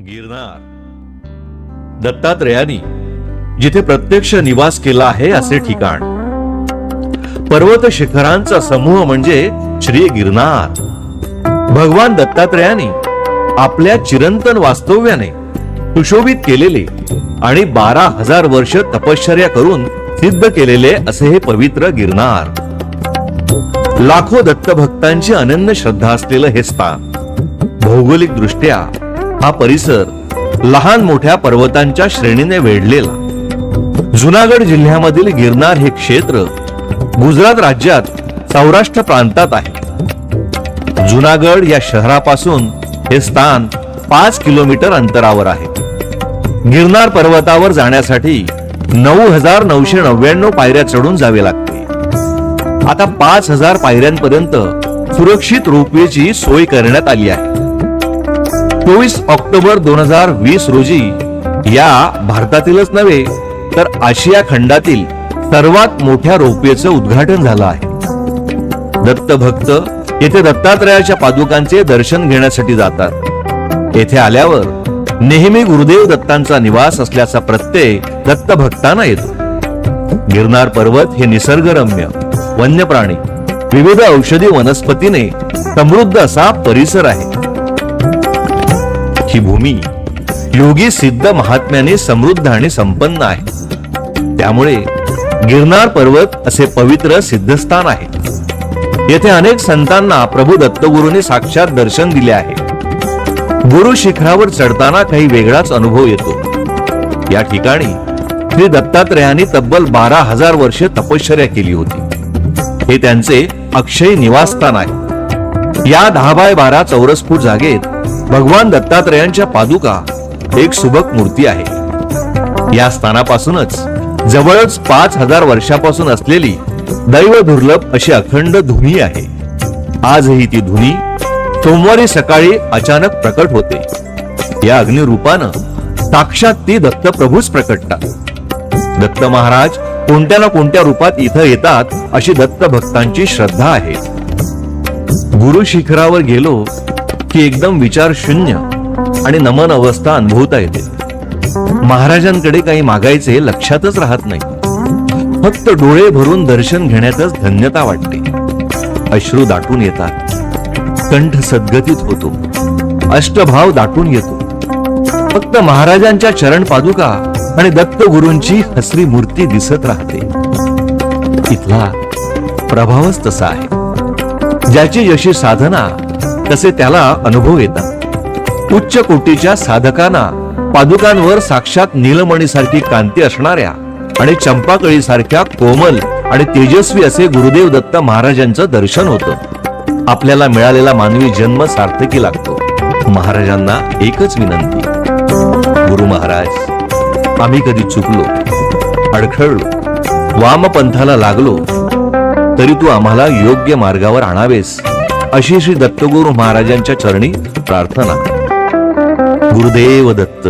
गिरनार. दत्तात्रयानी जिथे प्रत्यक्ष निवास केला आहे असे ठिकाण. पर्वत शिखरांचा समूह म्हणजे श्री गिरनार. भगवान दत्तात्रयानी आपल्या चिरंतन वास्तव्याने सुशोभित केलेले आणि बारा हजार वर्ष तपश्चर्या करून सिद्ध केलेले असे हे पवित्र गिरनार. लाखो दत्तभक्तांची अनन्य श्रद्धा असलेलं हे स्थान. भौगोलिक दृष्ट्या हा परिसर लहान मोठ्या पर्वतांच्या श्रेणीने वेढलेला. जुनागड जिल्ह्यामधील गिरनार हे क्षेत्र गुजरात राज्यात सौराष्ट्र प्रांतात आहे. जुनागड या शहरापासून हे स्थान पाच किलोमीटर अंतरावर आहे. गिरनार पर्वतावर जाण्यासाठी नऊ हजार नऊशे नव्याण्णव पायऱ्या चढून जावे लागते. आता पाच हजार पायऱ्यांपर्यंत सुरक्षित रोपवेची सोय करण्यात आली आहे. चोवीस ऑक्टोबर दोन हजार वीस रोजी या भारतातीलच नव्हे तर आशिया खंडातील सर्वात मोठ्या रोपवेचं उद्घाटन झालं आहे. दत्तभक्त येथे दत्तात्रयाच्या पादुकांचे दर्शन घेण्यासाठी जातात. येथे आल्यावर नेहमी गुरुदेव दत्तांचा निवास असल्याचा प्रत्यय दत्तभक्तांना येतो. गिरनार पर्वत हे निसर्गरम्य वन्य प्राणी विविध औषधी वनस्पतीने समृद्ध असा परिसर आहे. ही भूमी योगी सिद्ध महात्म्याने समृद्ध आणि संपन्न आहे. त्यामुळे गिरनार पर्वत असे पवित्र सिद्धस्थान आहे. येथे अनेक संतांना प्रभू दत्तगुरूंनी साक्षात दर्शन दिले आहे. गुरु शिखरावर चढताना काही वेगळाच अनुभव येतो. या ठिकाणी श्री दत्तात्रयांनी तब्बल बारा हजार वर्षे तपश्चर्या केली होती. हे त्यांचे अक्षय निवासस्थान आहे. या दहा बाय बारा चौरस फूट जागेत भगवान दत्तात्रयांच्या पादुका एक सुबक मूर्ती आहे. या स्थानापासूनच जवळच पाच हजार वर्षापासून असलेली दैव दुर्लभ अशी अखंड धुनी आहे. आजही ती धुनी सोमवारी सकाळी अचानक प्रकट होते. या अग्निरूपानं साक्षात ती दत्त प्रभूच प्रकटतात. दत्त महाराज कोणत्या ना कोणत्या रूपात इथं येतात अशी दत्त भक्तांची श्रद्धा आहे. गुरु शिखरावर गेलो की एकदम विचार शून्य आणि नमन अवस्था अनुभवता येते. महाराजांकडे काही मागायचे लक्षातच राहत नाही. फक्त डोळे भरून दर्शन घेण्यातच धन्यता वाटते. अश्रू दाटून येतात. कंठ सद्गतीत होतो. अष्टभाव दाटून येतो. फक्त महाराजांच्या चरण पादुका आणि दत्त गुरूंची हसरी मूर्ती दिसत राहते. इथला प्रभावच तसा आहे. ज्याची जशी साधना तसे त्याला अनुभव येतात. उच्च कोटीच्या साधकांना पादुकांवर साक्षात नीलमणीसारखी कांती असणाऱ्या आणि चंपाकळी सारख्या कोमल आणि तेजस्वी असे गुरुदेव दत्त महाराजांचं दर्शन होतं. आपल्याला मिळालेला मानवी जन्म सार्थकी लागतो. महाराजांना एकच विनंती. गुरु महाराज आम्ही कधी चुकलो अडखळलो वामपंथाला लागलो तरी तू आम्हाला योग्य मार्गावर आणावेस. अशी श्री दत्तगुरु महाराजांच्या चरणी प्रार्थना. गुरुदेव दत्त.